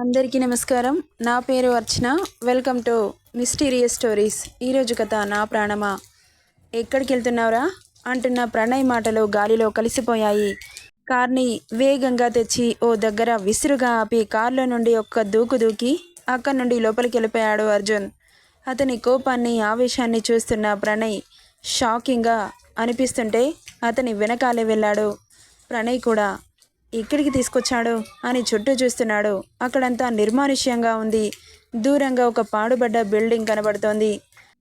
అందరికీ నమస్కారం. నా పేరు Archana. Welcome to mysterious stories ఈరోజు కథ నా ప్రాణమా? ఎక్కడికి వెళ్తున్నావురా? అంటున్న ప్రణయ్ మాటలు గాలిలో కలిసిపోయాయి. కార్ని వేగంగా తెచ్చి ఓ దగ్గర విసురుగా ఆపి కార్లో నుండి ఒక్క దూకు దూకి అక్కడి నుండి లోపలికి వెళ్ళిపోయాడు అర్జున్. అతని కోపాన్ని ఆవేశాన్ని చూస్తున్న ప్రణయ్ షాకింగ్గా అనిపిస్తుంటే అతని వెనకాలే వెళ్ళాడు. ప్రణయ్ కూడా ఇక్కడికి తీసుకొచ్చాడు అని చుట్టూ చూస్తున్నాడు. అక్కడంతా నిర్మానుష్యంగా ఉంది. దూరంగా ఒక పాడుబడ్డ బిల్డింగ్ కనబడుతోంది.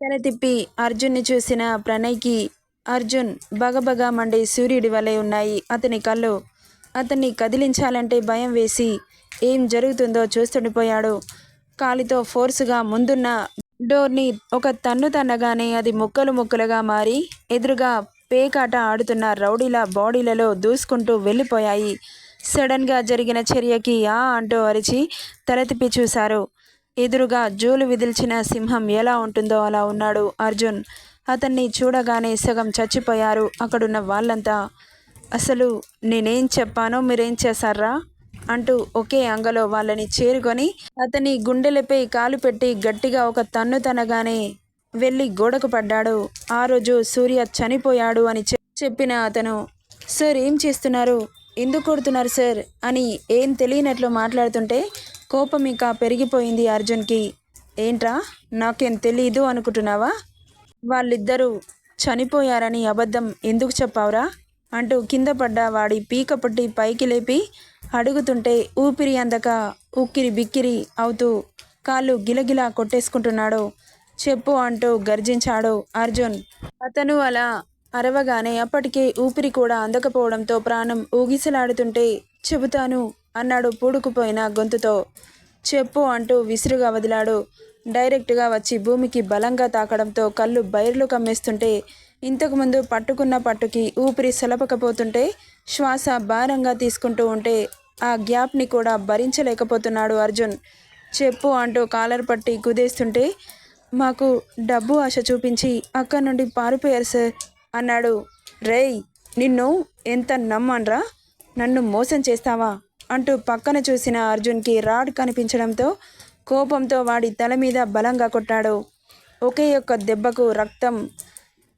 తల తిప్పి అర్జున్ని చూసిన ప్రణయ్కి అర్జున్ బగబగా మండే సూర్యుడి వలె ఉన్నాయి అతని కళ్ళు. అతన్ని కదిలించాలంటే భయం వేసి ఏం జరుగుతుందో చూస్తుండిపోయాడు. కాలితో ఫోర్సుగా ముందున్న డోర్ని ఒక తన్ను తన్నగానే అది ముక్కలు ముక్కలుగా మారి ఎదురుగా పేకాట ఆడుతున్న రౌడీల బాడీలలో దూసుకుంటూ వెళ్ళిపోయాయి. సడన్గా జరిగిన చర్యకి ఆ అంటూ అరిచి తల చూశారు. ఎదురుగా జూలు విదిల్చిన సింహం ఎలా ఉంటుందో అలా ఉన్నాడు అర్జున్. అతన్ని చూడగానే సగం చచ్చిపోయారు అక్కడున్న వాళ్ళంతా. అసలు నేనేం చెప్పానో మీరేం చేశారా? అంటూ ఒకే అంగలో వాళ్ళని చేరుకొని అతని గుండెలపై కాలు పెట్టి గట్టిగా ఒక తన్ను తనగానే వెళ్ళి గోడకు పడ్డాడు. ఆ రోజు సూర్య చనిపోయాడు అని చెప్పిన అతను సార్ ఏం చేస్తున్నారు? ఎందుకు కొడుతున్నారు సార్? అని ఏం తెలియనట్లు మాట్లాడుతుంటే కోపం ఇంకా పెరిగిపోయింది అర్జున్కి. ఏంట్రా నాకేం తెలీదు అనుకుంటున్నావా? వాళ్ళిద్దరూ చనిపోయారని అబద్ధం ఎందుకు చెప్పావురా? అంటూ కింద పడ్డ వాడి పీక పుట్టి పైకి లేపి అడుగుతుంటే ఊపిరి అందక ఉక్కిరి బిక్కిరి అవుతూ కాళ్ళు గిలగిలా కొట్టేసుకుంటున్నాడు. చెప్పు అంటూ గర్జించాడు అర్జున్. అతను అలా అరవగానే అప్పటికే ఊపిరి కూడా అందకపోవడంతో ప్రాణం ఊగిసలాడుతుంటే చెబుతాను అన్నాడు పూడుకుపోయిన గొంతుతో. చెప్పు అంటూ విసురుగా వదిలాడు. డైరెక్ట్గా వచ్చి భూమికి బలంగా తాకడంతో కళ్ళు బైర్లు కమ్మేస్తుంటే ఇంతకుముందు పట్టుకున్న పట్టుకి ఊపిరి సలపకపోతుంటే శ్వాస భారంగా తీసుకుంటూ ఉంటే ఆ గ్యాప్ని కూడా భరించలేకపోతున్నాడు అర్జున్. చెప్పు అంటూ కాలర్ పట్టి కుదేస్తుంటే మాకు డబ్బు ఆశ చూపించి అక్కడి నుండి పారిపోయారు సార్ అన్నాడు. రేయ్ నిన్ను ఎంత నమ్మన్రా? నన్ను మోసం చేస్తావా? అంటూ పక్కన చూసిన అర్జున్కి రాడ్ కనిపించడంతో కోపంతో వాడి తల మీద బలంగా కొట్టాడు. ఒకే ఒక్క దెబ్బకు రక్తం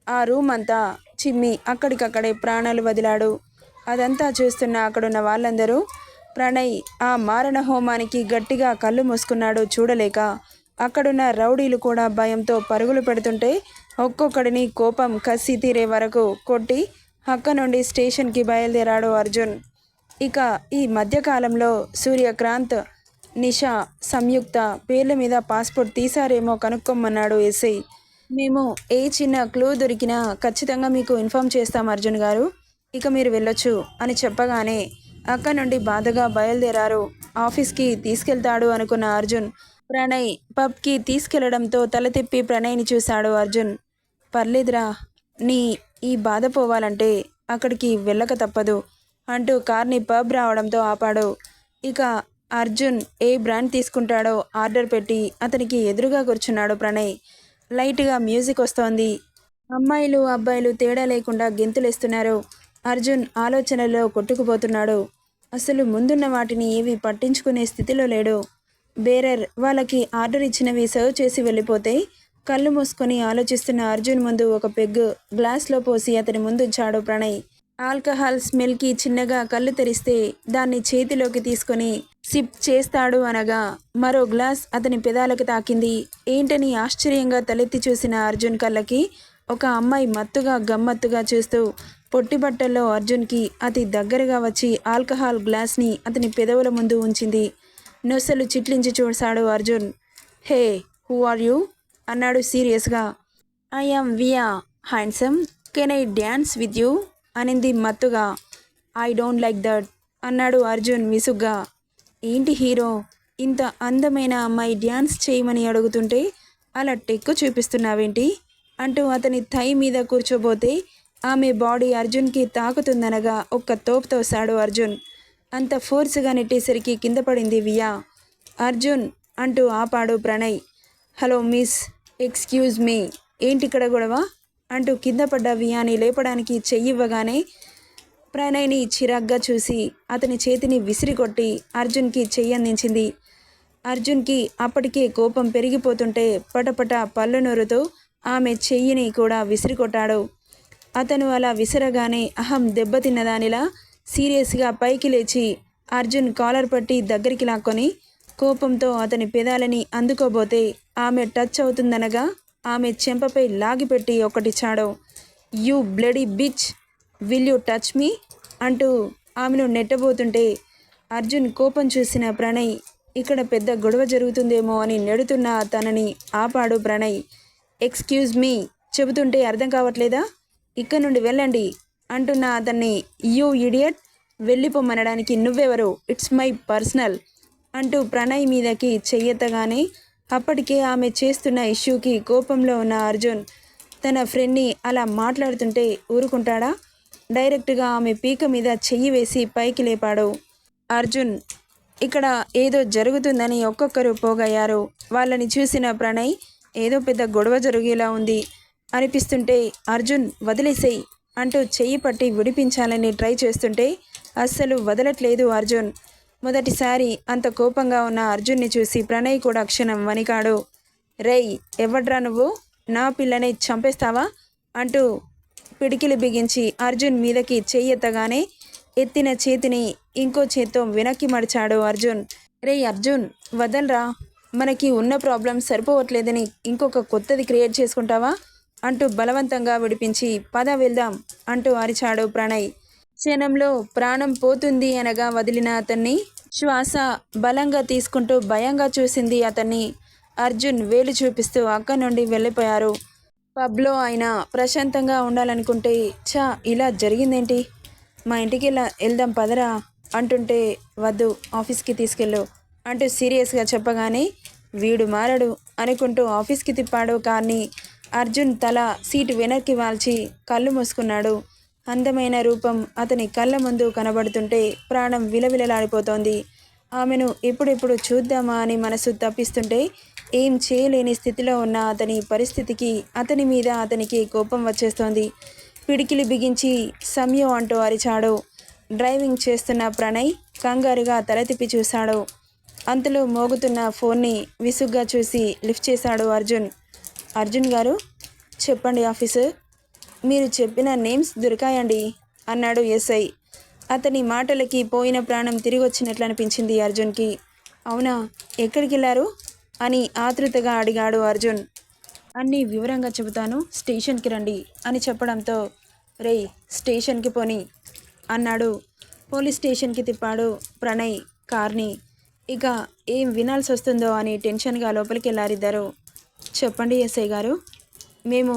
ఆ రూమ్ అంతా చిమ్మి అక్కడికక్కడే ప్రాణాలు వదిలాడు. అదంతా చూస్తున్న అక్కడున్న వాళ్ళందరూ ప్రణయ్ ఆ మారణ హోమానికి గట్టిగా కళ్ళు మూసుకున్నాడు చూడలేక అక్కడున్న రౌడీలు కూడా భయంతో పరుగులు పెడుతుంటే ఒక్కొక్కడిని కోపం కసి తీరే వరకు కొట్టి అక్క నుండి స్టేషన్కి బయలుదేరాడు అర్జున్. ఇక ఈ మధ్యకాలంలో సూర్యక్రాంత్ నిషా సంయుక్త పేర్ల మీద పాస్పోర్ట్ తీసారేమో కనుక్కోమన్నాడు ఎస్ఐ. మేము ఏ చిన్న క్లూ దొరికినా ఖచ్చితంగా మీకు ఇన్ఫామ్ చేస్తాం అర్జున్ గారు. ఇక మీరు వెళ్ళొచ్చు అని చెప్పగానే అక్క నుండి బాధగా బయలుదేరారు. ఆఫీస్కి తీసుకెళ్తాడు అనుకున్న అర్జున్. ప్రణయ్ పబ్కి తీసుకెళ్ళడంతో తల తిప్పి ప్రణయ్ని చూశాడు అర్జున్. పర్లేదురా నీ ఈ బాధ పోవాలంటే అక్కడికి వెళ్ళక తప్పదు అంటూ కార్ని పబ్ రావడంతో ఆపాడు. ఇక అర్జున్ ఏ బ్రాండ్ తీసుకుంటాడో ఆర్డర్ పెట్టి అతనికి ఎదురుగా కూర్చున్నాడు ప్రణయ్. లైట్గా మ్యూజిక్ వస్తోంది. అమ్మాయిలు అబ్బాయిలు తేడా లేకుండా గెంతులేస్తున్నారు. అర్జున్ ఆలోచనలో కొట్టుకుపోతున్నాడు. అసలు ముందున్న వాటిని ఏవి పట్టించుకునే స్థితిలో లేడు. బేరర్ వాళ్ళకి ఆర్డర్ ఇచ్చినవి సర్వ్ చేసి వెళ్ళిపోతే కళ్ళు మూసుకొని ఆలోచిస్తున్న అర్జున్ ముందు ఒక పెగ్గు గ్లాస్లో పోసి అతని ముందు ఉంచాడు ప్రణయ్. ఆల్కహాల్ స్మెల్కి చిన్నగా కళ్ళు తెరిస్తే దాన్ని చేతిలోకి తీసుకొని సిప్ చేస్తాడు అనగా మరో గ్లాస్ అతని పెదాలకు తాకింది. ఏంటని ఆశ్చర్యంగా తలెత్తి చూసిన అర్జున్ కళ్ళకి ఒక అమ్మాయి మత్తుగా గమ్మత్తుగా చూస్తూ పొట్టి బట్టల్లో అర్జున్కి అతి దగ్గరగా వచ్చి ఆల్కహాల్ గ్లాస్ని అతని పెదవుల ముందు ఉంచింది. నొసలు చిట్లించి చూశాడు Arjun. Hey who are you? అన్నాడు సీరియస్గా. I am Via handsome. Can I dance with you? అనింది మత్తుగా. ఐ డోంట్ లైక్ దట్ అన్నాడు అర్జున్ విసుగ్గా. ఏంటి హీరో? ఇంత అందమైన అమ్మాయి డ్యాన్స్ చేయమని అడుగుతుంటే అలా టెక్కు చూపిస్తున్నావేంటి? అంటూ అతని థై మీద కూర్చోబోతే ఆమె బాడీ అర్జున్కి తాకుతుందనగా ఒక్క తోపు తోశాడు అర్జున్. అంత ఫోర్స్గా నెట్టేసరికి కింద పడింది వియా. అర్జున్ అంటూ ఆపాడు Pranay. Hello miss excuse me ఏంటి ఇక్కడ గొడవ? అంటూ కింద పడ్డ వియాని లేపడానికి చెయ్యివ్వగానే ప్రణయ్ని చిరాగ్గా చూసి అతని చేతిని విసిరికొట్టి అర్జున్కి చెయ్యి అందించింది అర్జున్కి అప్పటికే కోపం పెరిగిపోతుంటే పటపట పళ్ళు నొరుతూ ఆమె చెయ్యిని కూడా విసిరికొట్టాడు అతను అలా విసరగానే అహం దెబ్బతిన్నదానిలా సీరియస్గా పైకి లేచి అర్జున్ కాలర్ పట్టి దగ్గరికి లాక్కొని కోపంతో అతని పెదాలని అందుకోబోతే ఆమె టచ్ అవుతుందనగా ఆమె చెంపపై లాగిపెట్టి ఒకటి చాడో. You bloody bitch will you touch me? అంటూ ఆమెను నెట్టబోతుంటే అర్జున్ కోపం చూసిన ప్రణయ్ ఇక్కడ పెద్ద గొడవ జరుగుతుందేమో అని నెడుతున్న తనని ఆపాడు ప్రణయ్. ఎక్స్క్యూజ్ మీ చెబుతుంటే అర్థం కావట్లేదా? ఇక్కడ నుండి వెళ్ళండి అంటున్న అతన్ని యూ ఇడియట్ వెళ్ళిపోమనడానికి నువ్వెవరు? ఇట్స్ మై పర్సనల్ అంటూ ప్రణయ్ మీదకి చెయ్యెత్తగానే అప్పటికే ఆమె చేస్తున్న ఇష్యూకి కోపంలో ఉన్న అర్జున్ తన ఫ్రెండ్ని అలా మాట్లాడుతుంటే ఊరుకుంటాడా? డైరెక్ట్గా ఆమె పీక మీద చెయ్యి వేసి పైకి లేపాడు. అర్జున్ ఇక్కడ ఏదో జరుగుతుందని ఒక్కొక్కరు పోగయ్యారు. వాళ్ళని చూసిన ప్రణయ్ ఏదో పెద్ద గొడవ జరిగేలా ఉంది. అనిపిస్తుంటే అర్జున్ వదిలేసేయి. అంటూ చెయ్యి పట్టి విడిపించాలని ట్రై చేస్తుంటే అస్సలు వదలట్లేదు అర్జున్. మొదటిసారి అంత కోపంగా ఉన్న అర్జున్ని చూసి ప్రణయ్ కూడా క్షణం వణికాడు. రేయ్ ఎవడ్రా నువ్వు? నా పిల్లని చంపేస్తావా? అంటూ పిడికిలి బిగించి అర్జున్ మీదకి చెయ్యెత్తగానే ఎత్తిన చేతిని ఇంకో చేత్తో వెనక్కి మడిచాడు అర్జున్. రే అర్జున్ వదలరా? మనకి ఉన్న ప్రాబ్లం సరిపోవట్లేదని ఇంకొక కొత్తది క్రియేట్ చేసుకుంటావా? అంటూ బలవంతంగా విడిపించి పద వెళ్దాం అంటూ అరిచాడు ప్రణయ్. క్షణంలో ప్రాణం పోతుంది అనగా వదిలిన అతన్ని శ్వాస బలంగా తీసుకుంటూ భయంగా చూసింది అతన్ని. అర్జున్ వేలు చూపిస్తూ అక్కడి నుండి వెళ్ళిపోయారు. పబ్లో అయినా ప్రశాంతంగా ఉండాలనుకుంటే చా ఇలా జరిగిందేంటి? మా ఇంటికి ఇలా వెళ్దాం పదరా అంటుంటే వద్దు ఆఫీస్కి తీసుకెళ్ళు అంటూ సీరియస్గా చెప్పగానే వీడు మారడు అనుకుంటూ ఆఫీస్కి తిప్పాడు కార్ని. అర్జున్ తల సీటు వెనక్కి వాల్చి కళ్ళు మూసుకున్నాడు. అందమైన రూపం అతని కళ్ళ ముందు కనబడుతుంటే ప్రాణం విలవిలలాడిపోతోంది. ఆమెను ఎప్పుడెప్పుడు చూద్దామా అని మనసు తప్పిస్తుంటే ఏం చేయలేని స్థితిలో ఉన్న అతని పరిస్థితికి అతని మీద అతనికి కోపం వచ్చేస్తోంది. పిడికిలి బిగించి సమయం అంటూ అరిచాడు. డ్రైవింగ్ చేస్తున్న ప్రణయ్ కంగారుగా తల తిప్పి చూశాడు. అంతలో మోగుతున్న ఫోన్ని విసుగ్గా చూసి లిఫ్ట్ చేశాడు అర్జున్. అర్జున్ గారు చెప్పండి ఆఫీసర్ మీరు చెప్పిన నేమ్స్ దొరికాయండి అన్నాడు ఎస్ఐ. అతని మాటలకి పోయిన ప్రాణం తిరిగి వచ్చినట్లు అనిపించింది అర్జున్కి. అవునా ఎక్కడికి వెళ్ళారు? అని ఆతృతగా అడిగాడు అర్జున్. అన్నీ వివరంగా చెబుతాను స్టేషన్కి రండి అని చెప్పడంతో రేయ్ స్టేషన్కి పోని అన్నాడు. పోలీస్ స్టేషన్కి తిప్పాడు ప్రణయ్ కార్ని. ఇక ఏం వినాల్సి వస్తుందో అని టెన్షన్గా లోపలికి వెళ్ళారిద్దరు. చెప్పండి ఎస్ఐ గారు. మేము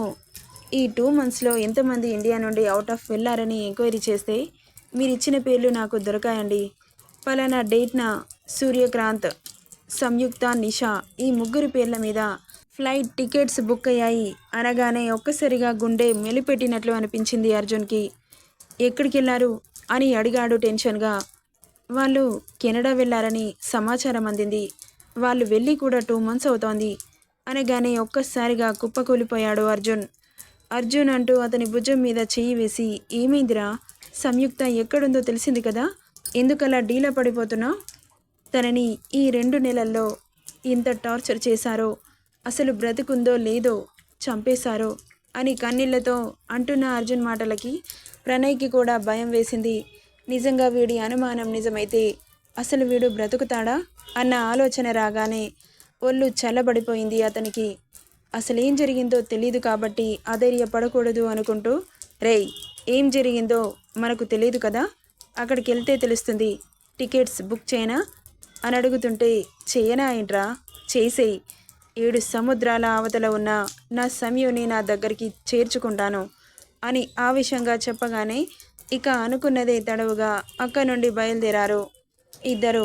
ఈ టూ మంత్స్లో ఎంతమంది ఇండియా నుండి అవుట్ ఆఫ్ వెళ్ళారని ఎంక్వైరీ చేస్తే మీరు ఇచ్చిన పేర్లు నాకు దొరకాయండి. పలానా డేట్న సూర్యక్రాంత్ సంయుక్త నిషా ఈ ముగ్గురి పేర్ల మీద ఫ్లైట్ టికెట్స్ బుక్ అయ్యాయి. అనగానే ఒక్కసారిగా గుండె మెలిపెట్టినట్లు అనిపించింది అర్జున్కి. ఎక్కడికి వెళ్ళారు అని అడిగాడు టెన్షన్గా. వాళ్ళు కెనడా వెళ్ళారని సమాచారం అందింది. వాళ్ళు వెళ్ళి కూడా టూ మంత్స్ అవుతోంది. అనగానే ఒక్కసారిగా కుప్పకూలిపోయాడు అర్జున్. అర్జున్ అంటూ అతని భుజం మీద చెయ్యి వేసి ఏమైందిరా? సంయుక్త ఎక్కడుందో తెలిసింది కదా? ఎందుకలా డీలా పడిపోతున్నావు? తనని ఈ రెండు నెలల్లో ఇంత టార్చర్ చేశారో అసలు బ్రతుకుందో లేదో చంపేశారో అని కన్నీళ్ళతో అంటున్న అర్జున్ మాటలకి ప్రణయ్కి కూడా భయం వేసింది. నిజంగా వీడి అనుమానం నిజమైతే అసలు వీడు బ్రతుకుతాడా? అన్న ఆలోచన రాగానే ఒళ్ళు చల్లబడిపోయింది అతనికి. అసలేం జరిగిందో తెలియదు కాబట్టి అధైర్యపడకూడదు అనుకుంటూ రేయ్ ఏం జరిగిందో మనకు తెలియదు కదా అక్కడికి వెళ్తే తెలుస్తుంది. టికెట్స్ బుక్ చేయనా? అని అడుగుతుంటే చేయనా ఏంట్రా? చేసేయి. ఏడు సముద్రాల అవతల ఉన్న నా సమయుని నా దగ్గరికి చేర్చుకుంటాను అని ఆవేశంగా చెప్పగానే ఇక అనుకున్నదే తడవుగా అక్క నుండి బయలుదేరారు. ఇద్దరు